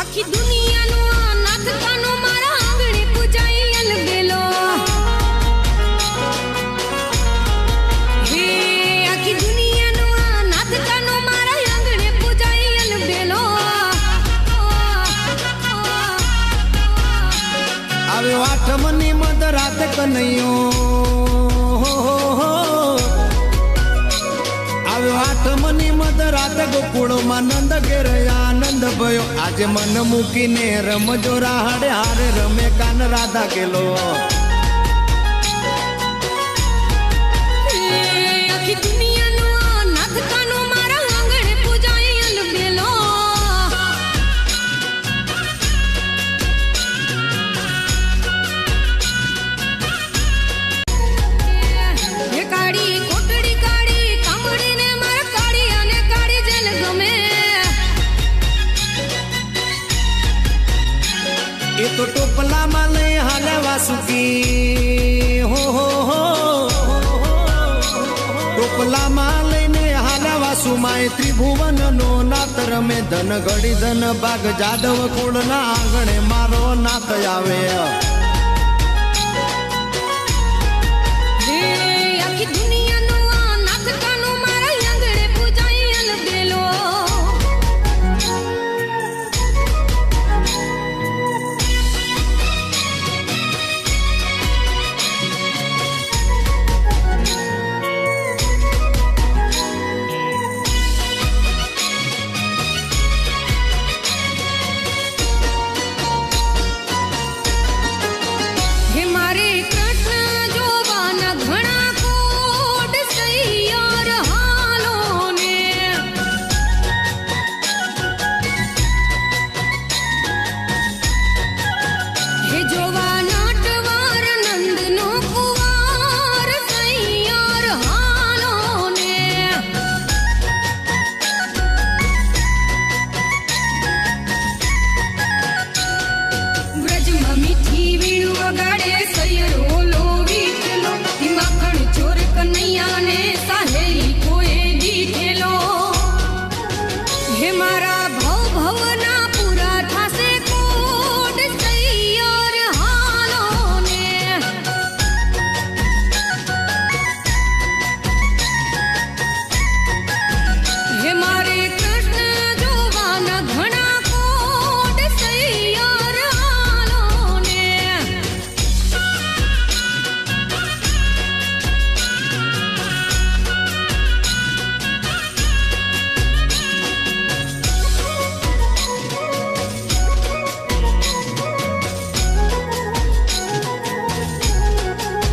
આખી દુનિયાનો આ નાથ કાનો મારા આંગણે પૂજાઈ અલબેલો હે, આખી દુનિયાનો આ નાથ કાનો મારા આંગણે પૂજાઈ અલબેલો આવ્યો આઠમની મધ રાત કનૈયો. રાત ગોકુળમાં નંદ ઘેર આનંદ ભયો. આજે મન મૂકીને રમજો રાહડે, હારે રમે કાન રાધા કેલો. ટોપલામાં લઈને હાલાવા સુમાય ત્રિભુવન નો નાથ રમે. ધન ઘડી ધન ભાગ જાદવ કુળના આંગણે મારો નાત આવે.